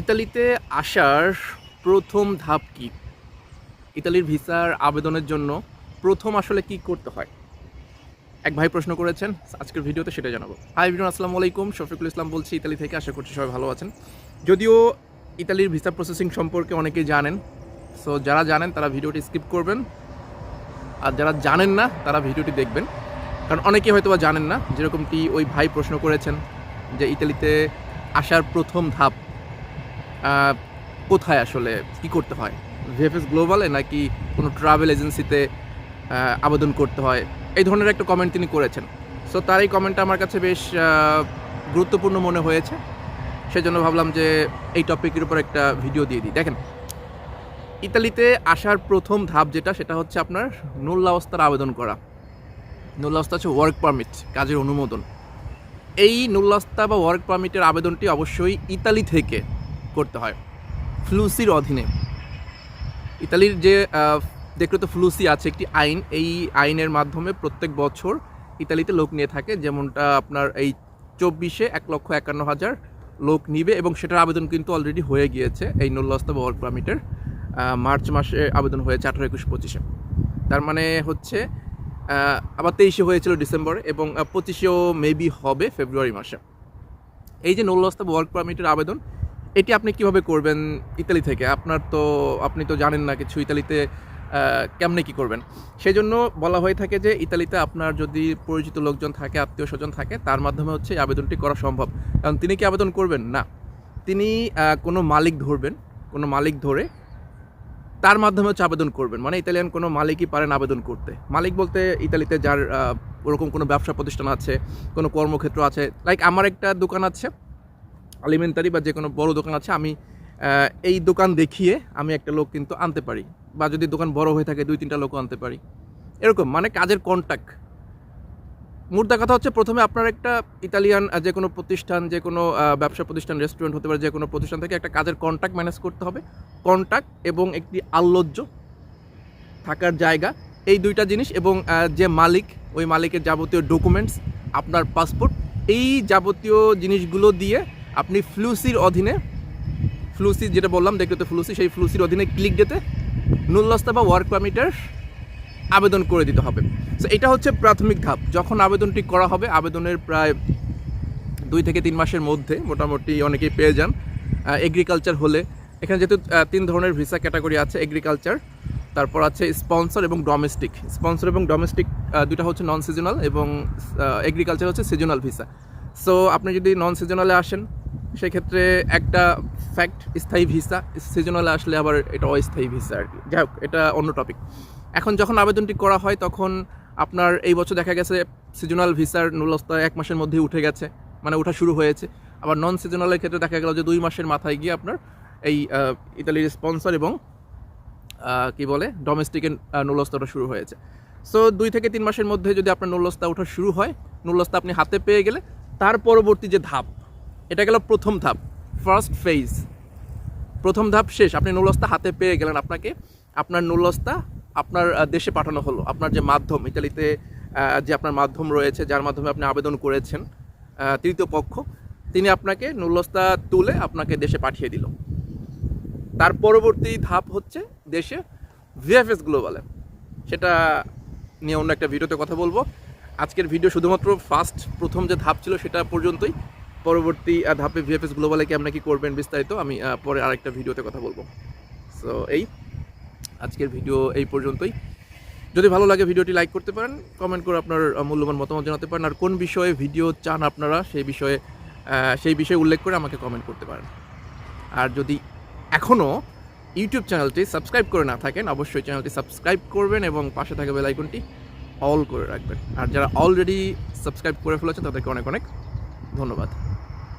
ইতালিতে আসার প্রথম ধাপ কি? ইতালির ভিসার আবেদনের জন্য প্রথম আসলে কি করতে হয়? এক ভাই প্রশ্ন করেছেন, আজকের ভিডিওতে সেটা জানাব। হাই ভিডিও আসসালামু আলাইকুম, শফিকুল ইসলাম বলছি, ইতালি থেকে, আশা করছি সবাই ভালো আছেন। যদিও ইতালির ভিসা প্রসেসিং সম্পর্কে অনেকেই জানেন, সো যারা জানেন তারা ভিডিওটি স্কিপ করবেন। আর যারা জানেন না, তারা ভিডিওটি দেখবেন। কারণ অনেকেই হয়তো বা জানেন না, যেরকমটি ওই ভাই প্রশ্ন করেছেন যে ইতালিতে আসার প্রথম ধাপ কোথায় আসলে কি করতে হয়? ভিএফএস গ্লোবালে নাকি কোনো ট্রাভেল এজেন্সিতে আবেদন করতে হয়? এই ধরনের একটা কমেন্ট তিনি করেছেন। সো তার এই কমেন্টটা আমার কাছে বেশ গুরুত্বপূর্ণ মনে হয়েছে। সেজন্য ভাবলাম যে এই টপিকের উপর একটা ভিডিও দিয়ে দিই। দেখেন, ইতালিতে আসার প্রথম ধাপ যেটা, সেটা হচ্ছে আপনার নুল্লাবস্থার আবেদন করা। নুল্লাবস্থা হচ্ছে ওয়ার্ক পারমিট কাজের অনুমোদন। এই নুল্লাস্তা বা ওয়ার্ক পারমিটের আবেদনটি অবশ্যই ইতালি থেকে করতে হয়। ফ্লুসির অধীনে। ইতালির যে দেখলে ফ্লুসি আছে একটি আইন। এই আইনের মাধ্যমে প্রত্যেক বছর ইতালিতে লোক নিয়ে থাকে। যেমনটা আপনার এই চব্বিশে এক লক্ষ একান্ন হাজার লোক নিবে এবং সেটার আবেদন কিন্তু অলরেডি হয়ে গিয়েছে এই নুল্লাস্তা বা ওয়ার্ক পারমিটের মার্চ মাসে আবেদন হয়েছে আঠারো একুশ পঁচিশে। তার মানে হচ্ছে আবার তেইশে হয়েছিল ডিসেম্বর এবং পঁচিশেও মেবি হবে ফেব্রুয়ারি মাসে। এই যে নৌলস্তা ওয়ার্ক পারমিটের আবেদন এটি আপনি কীভাবে করবেন ইতালি থেকে? আপনার তো, আপনি তো জানেন না কিছু ইতালিতে কেমনে কি করবেন? সেই জন্য বলা হয়ে থাকে যে ইতালিতে আপনার যদি পরিচিত লোকজন থাকে, আত্মীয় স্বজন থাকে, তার মাধ্যমে হচ্ছে আবেদনটি করা সম্ভব। কারণ তিনি কি আবেদন করবেন? না। তিনি কোনো মালিক ধরবেন, কোনো মালিক ধরে তার মাধ্যমে হচ্ছে আবেদন করবেন। মানে ইতালিয়ান কোনো মালিকই পারেন আবেদন করতে। মালিক বলতে ইতালিতে যার ওরকম কোনো ব্যবসা প্রতিষ্ঠান আছে, কোনো কর্মক্ষেত্র আছে। লাইক আমার একটা দোকান আছে আলিমেন্টারি বা যে কোনো বড় দোকান আছে, আমি এই দোকান দেখিয়ে আমি একটা লোক কিন্তু আনতে পারি। বা যদি দোকান বড় হয়ে থাকে, দুই তিনটা লোকও আনতে পারি। এরকম মানে কাজের কন্ট্যাক্ট মুদ্রা কথা হচ্ছে, প্রথমে আপনার একটা ইতালিয়ান যে কোনো প্রতিষ্ঠান যে কোনো ব্যবসা প্রতিষ্ঠান রেস্টুরেন্ট হতে পারে যে কোনো প্রতিষ্ঠান থেকে একটা কাজের কন্ট্যাক্ট ম্যানেজ করতে হবে। কন্ট্যাক্ট এবং একটি আল্লজ্জ থাকার জায়গা, এই দুইটা জিনিস এবং যে মালিক, ওই মালিকের যাবতীয় ডকুমেন্টস আপনার পাসপোর্ট এই যাবতীয় জিনিসগুলো দিয়ে আপনি ফ্লুসির অধীনে, ফ্লুসি যেটা বললাম, দেখতে তো ফ্লুসি, সেই ফ্লুসির অধীনে ক্লিক দিতে নুল্লস্তা বা ওয়ার্ক পারমিটের আবেদন করে দিতে হবে। সো এটা হচ্ছে প্রাথমিক ধাপ। যখন আবেদনটি করা হবে, আবেদনের প্রায় দুই থেকে তিন মাসের মধ্যে মোটামুটি অনেকেই পেয়ে যান। এগ্রিকালচার হলে। এখানে যেহেতু তিন ধরনের ভিসা ক্যাটাগরি আছে এগ্রিকালচার তারপর আছে স্পন্সর এবং ডোমেস্টিক স্পন্সর এবং ডোমেস্টিক দুটা হচ্ছে নন সিজনাল এবং এগ্রিকালচার হচ্ছে সিজনাল ভিসা সো আপনি যদি নন সিজনালে আসেন সেক্ষেত্রে একটা ফ্যাক্ট স্থায়ী ভিসা সিজনাল আসলে আবার এটা অস্থায়ী ভিসা আর কি। যাই হোক এটা অন্য টপিক এখন যখন আবেদনটি করা হয়, তখন আপনার এই বছর দেখা গেছে সিজনাল ভিসার নুলস্তা এক মাসের মধ্যেই উঠে গেছে মানে ওঠা শুরু হয়েছে। আবার নন সিজনালের ক্ষেত্রে দেখা গেল যে দুই মাসের মাথায় গিয়ে আপনার এই ইতালির স্পন্সর এবং কি বলে ডোমেস্টিকের নুলস্তাটা শুরু হয়েছে। সো দুই থেকে তিন মাসের মধ্যে যদি আপনার নুলস্তা ওঠা শুরু হয়, নুলস্তা আপনি হাতে পেয়ে গেলে তার পরবর্তী যে ধাপ এটা গেল প্রথম ধাপ ফার্স্ট ফেজ প্রথম ধাপ শেষ, আপনি নুলস্তা হাতে পেয়ে গেলেন আপনাকে। আপনার নুলস্তা আপনার দেশে পাঠানো হলো। আপনার যে মাধ্যম, ইতালিতে যে আপনার মাধ্যম রয়েছে, যার মাধ্যমে আপনি আবেদন করেছেন তৃতীয় পক্ষ, তিনি আপনাকে নুলস্তা তুলে আপনাকে দেশে পাঠিয়ে দিল। তার পরবর্তী ধাপ হচ্ছে দেশে ভিএফএস গ্লোবালে সেটা নিয়ে অন্য একটা ভিডিওতে কথা বলব। আজকের ভিডিও শুধুমাত্র ফার্স্ট প্রথম যে ধাপ ছিল সেটা পর্যন্তই। পরবর্তী ধাপে ভিএফএস গ্লোবালে কি আপনি কি করবেন বিস্তারিত আমি পরে আরেকটা ভিডিওতে কথা বলব। সো এই আজকের ভিডিও এই পর্যন্তই। যদি ভালো লাগে ভিডিওটি লাইক করতে পারেন কমেন্ট করে আপনার মূল্যবান মতামত জানাতে পারেন, আর কোন বিষয়ে ভিডিও চান আপনারা, সেই বিষয়ে সেই বিষয়ে উল্লেখ করে আমাকে কমেন্ট করতে পারেন। আর যদি এখনও ইউটিউব চ্যানেলটি সাবস্ক্রাইব করে না থাকেন, অবশ্যই চ্যানেলটি সাবস্ক্রাইব করবেন এবং পাশে থাকা বেল আইকনটি অল করে রাখবেন। আর যারা অলরেডি সাবস্ক্রাইব করে ফেলেছেন, তাদেরকে অনেক অনেক ধন্যবাদ।